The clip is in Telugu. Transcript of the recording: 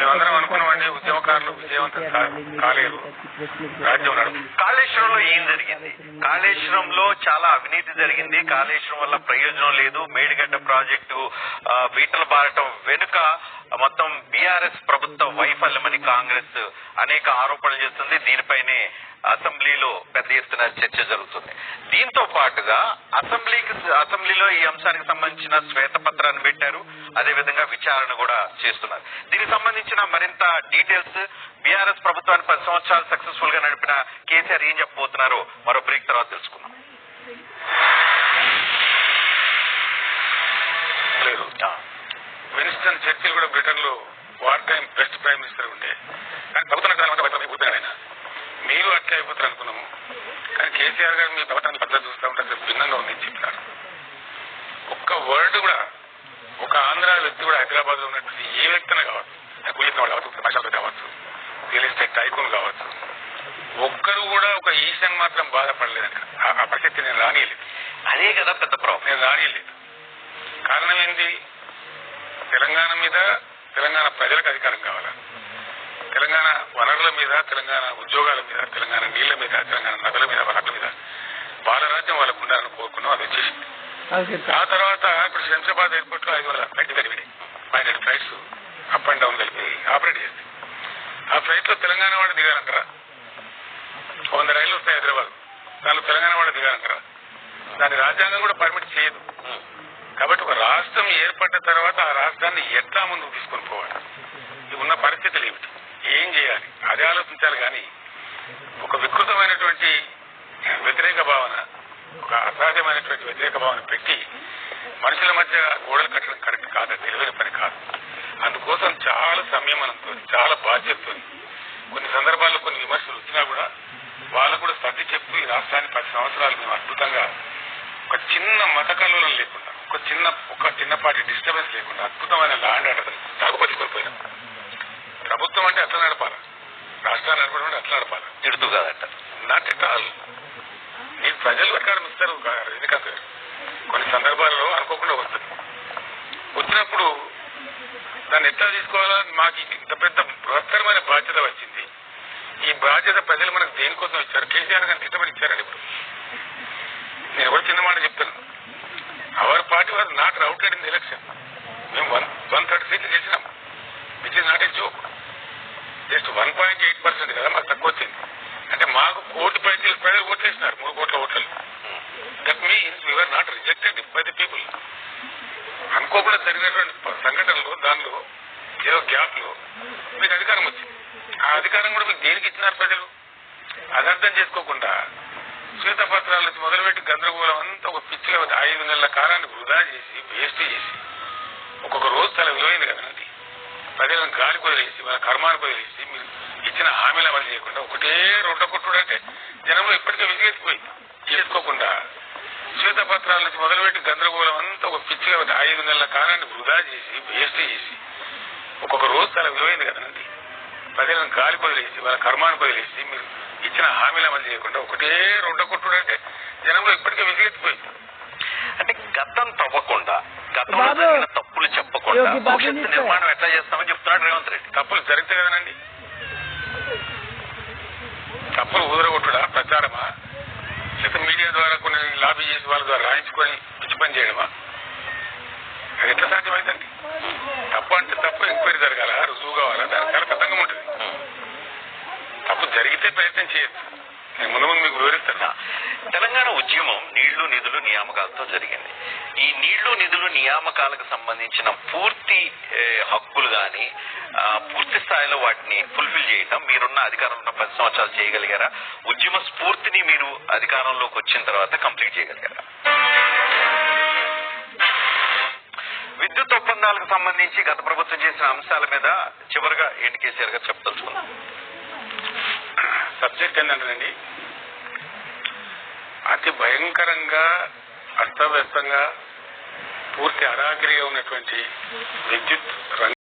levantaron మేమందరం వాడిని ఉద్యమకారులు విజయవంతం కాలేదు. రాజ్యం నడుపు కాళేశ్వరంలో ఏం జరిగింది? కాళేశ్వరంలో చాలా అవినీతి జరిగింది. కాళేశ్వరం వల్ల ప్రయోజనం లేదు. మేడిగడ్డ ప్రాజెక్టు బీటలు బారటం వెనుక మొత్తం బీఆర్ఎస్ ప్రభుత్వ వైఫల్యమని కాంగ్రెస్ అనేక ఆరోపణలు చేస్తుంది. దీనిపైనే అసెంబ్లీలో పెద్ద ఎత్తున చర్చ జరుగుతుంది. దీంతో పాటుగా అసెంబ్లీకి అసెంబ్లీలో ఈ అంశానికి సంబంధించిన శ్వేతపత్రాన్ని పెట్టారు. అదేవిధంగా విచారణ కూడా చేస్తున్నారు. దీనికి సంబంధించిన మరింత డీటెయిల్స్ బీఆర్ఎస్ ప్రభుత్వాన్ని పది సంవత్సరాలు సక్సెస్ఫుల్గా నడిపిన కేసీఆర్ ఏం చెప్పబోతున్నారో? మరో బ్రేక్ తర్వాత తెలుసుకుందాం. లేదు. విన్స్టన్ చర్చిల్ కూడా బ్రిటన్లో war time best prime minister ఉండే. కానీ ప్రభుత్వం కాలం అయిపోతాడు ఆయన. మీరు అట్లే అయిపోతారు అనుకున్నాము. కానీ కేసీఆర్ గారు మీ ప్రభుత్వాన్ని పద్ధతి చూస్తూ ఉంటే భిన్నంగా ఉందని చెప్పినారు ఒక్క వర్డ్ కూడా ఒక ఆంధ్ర వ్యక్తి కూడా హైదరాబాద్లో ఉన్నటువంటి ఏ వ్యక్తినే కావచ్చు అది కూలి వాళ్ళు కావచ్చు మనుషులు కావచ్చు రియల్ ఎస్టేట్ టైకూన్ కావచ్చు ఒక్కరు కూడా ఒక ఈశాన్ మాత్రం బాధపడలేదండి. ఆ- ఆ పరిస్థితి నేను రానియలేదు. అదే కదా పెద్ద ప్రాబ్లం నేను రానియలేదు. కారణం ఏంటి? తెలంగాణ మీద తెలంగాణ ప్రజలకు అధికారం కావాలా? తెలంగాణ వనరుల మీద తెలంగాణ ఉద్యోగాల మీద తెలంగాణ నీళ్ళ మీద తెలంగాణ నదుల మీద వనరుల మీద వాళ్ళ రాజ్యం వాళ్ళకు ఉండాలని కోరుకున్నాం అది వచ్చేసింది. ఆ తర్వాత ఇప్పుడు శంషాబాద్ ఎయిర్పోర్ట్లో ఐదు వందల ఫ్లైట్ కలిపి five hundred flights up and down కలిపి ఆపరేట్ చేస్తాయి ఆ ఫ్లైట్లో తెలంగాణ వాడు దిగారంటారా వంద రైళ్ళు వస్తాయి హైదరాబాద్. దానిలో తెలంగాణ వాడు దిగారంటారా దాని రాజ్యాంగం కూడా పర్మిట్ చేయదు. కాబట్టి ఒక రాష్ట్రం ఏర్పడ్డ తర్వాత ఆ రాష్ట్రాన్ని ఎట్లా ముందుకు తీసుకొని పోవాలి? ఇది ఉన్న పరిస్థితులు ఏమిటి? ఏం చేయాలి? అది ఆలోచించాలి కానీ ఒక వికృతమైనటువంటి వ్యతిరేక భావన ఒక అసాధ్యమైనటువంటి వ్యతిరేక భావన పెట్టి మనుషుల మధ్య గోడలు కట్టడం కరెక్ట్ కాదు తెలివైన పని కాదు. అందుకోసం చాలా సంయమనంతో చాలా బాధ్యతతో కొన్ని సందర్భాల్లో కొన్ని విమర్శలు వచ్చినా కూడా వాళ్ళకు కూడా సర్ది చెప్పి ఈ రాష్ట్రాన్ని పది సంవత్సరాలు మేము అద్భుతంగా ఒక చిన్న మత కల్లోలం లేకుండా ఒక చిన్న ఒక చిన్నపాటి డిస్టర్బెన్స్ లేకుండా అద్భుతమైన ల్యాండ్ ఆర్డర్ సాగుపరుచుకోకపోయినాం ప్రభుత్వం అంటే అట్లా నడపాలి? రాష్ట్రాన్ని నడపడం అంటే అట్లా నడపాలి? తిడుతూ కాదంటారు నాట్ ఎట్ ఆల్ మీరు ప్రజలు ఇస్తారు రజనీకాంత్ గారు కొన్ని సందర్భాల్లో అనుకోకుండా వస్తుంది దాన్ని ఎట్లా తీసుకోవాలో? మాకు ఇంత పెద్ద బృహత్తరమైన బాధ్యత వచ్చింది. ఈ బాధ్యత ప్రజలు మనకు దేనికోసం ఇచ్చారు? కేసీఆర్ గారిని తిట్టమని ఇచ్చారని ఇప్పుడు. నేను కూడా చిన్న మాట చెప్తాను. Our party was not routed in election. మేము వన్ వన్ థర్టీ సీట్లు గెలిచినాం. Which is not a joke. Just one point eight percent కదా మాకు. జరిగినటువంటి సంఘటనలు దానిలో ఏదో గ్యాప్లో మీకు అధికారం వచ్చింది. ఆ అధికారం కూడా మీకు దేనికి ఇచ్చినారు ప్రజలు? అది అర్థం చేసుకోకుండా శ్వేతపత్రాల నుంచి మొదలుపెట్టి గందరగోళం అంతా ఒక పిచ్చిగా ఐదు నెలల కాలాన్ని వృధా చేసి వేస్ట్ చేసి ఒక్కొక్క రోజు చాలా విలువైంది కదా అది. ప్రజలను గాలి కొదిలేసి వాళ్ళ కర్మాన్ని కొదిలేసి మీరు ఇచ్చిన హామీలు అమలు చేయకుండా ఒకటే రోడ్డ కొట్టుడు అంటే జనంలో ఇప్పటికే విసిగెత్తిపోయింది. చేసుకోకుండా శ్వేతపత్రాల నుంచి మొదలుపెట్టి గందరగోళం అంతా ఒక పిచ్చిగా. ఐదు నెలల కాలాన్ని వృధా చేసి వేస్ట్ చేసి ఒక్కొక్క రోజు చాలా విలువైంది కదా అది ప్రజలను గాలి వదిలేసి మన కర్మాన్ని వదిలేసి మీరు ఇచ్చిన హామీలు అమలు చేయకుండా ఒకటే రొట్ట కొట్టుడు అంటే జనంలో ఇప్పటికే విసిగెత్తిపోయింది. అంటే గతం తవ్వకుండా గతంలో జరిగిన తప్పులు చెప్పకుండా భవిష్యత్తు. నిర్మాణం ఎట్లా చేస్తామని చెప్తున్నాడు రేవంత్ రెడ్డి. తప్పులు జరిగితే కదనండి తప్పులు ఊదరగొట్టుడా? ప్రచారమా లేకపోతే మీడియా ద్వారా కొన్ని లాబీ చేసి వాళ్ళ ద్వారా రాయించుకొని పిచ్చి పని చేయడమా అది ఎట్లా సాధ్యమైందండి తప్పు అంటే జరగాల? రుజువు కావాలా? దానికి చాలా పెద్దంగా ఉంటుంది. తప్పు జరిగితే ప్రయత్నం చేయొచ్చు. నేను ముందు ముందు మీకు వివరిస్తాను. తెలంగాణ ఉద్యమం నీళ్ళు నిధులు నియామకాలతో జరిగింది. ఈ నీళ్ళు నిధులు నియామకాలకు సంబంధించిన పూర్తి హక్కులు గాని ఆ, పూర్తి స్థాయిలో వాటిని ఫుల్ఫిల్ చేయటం మీరున్న అధికారంలో ఉన్న పది సంవత్సరాలు చేయగలిగారా? ఉద్యమ స్ఫూర్తిని మీరు అధికారంలోకి వచ్చిన తర్వాత కంప్లీట్ చేయగలిగారా? ఒప్పందాలకు సంబంధించి గత ప్రభుత్వం చేసిన అంశాల మీద చివరిగా ఏంటి కేసీఆర్ గారు చెప్పదలుచుకున్నాం సబ్జెక్ట్ ఏంటంటేనండి అతి భయంకరంగా అస్తవ్యస్తంగా పూర్తి అరాకిరిగా ఉన్నటువంటి విద్యుత్ రంగం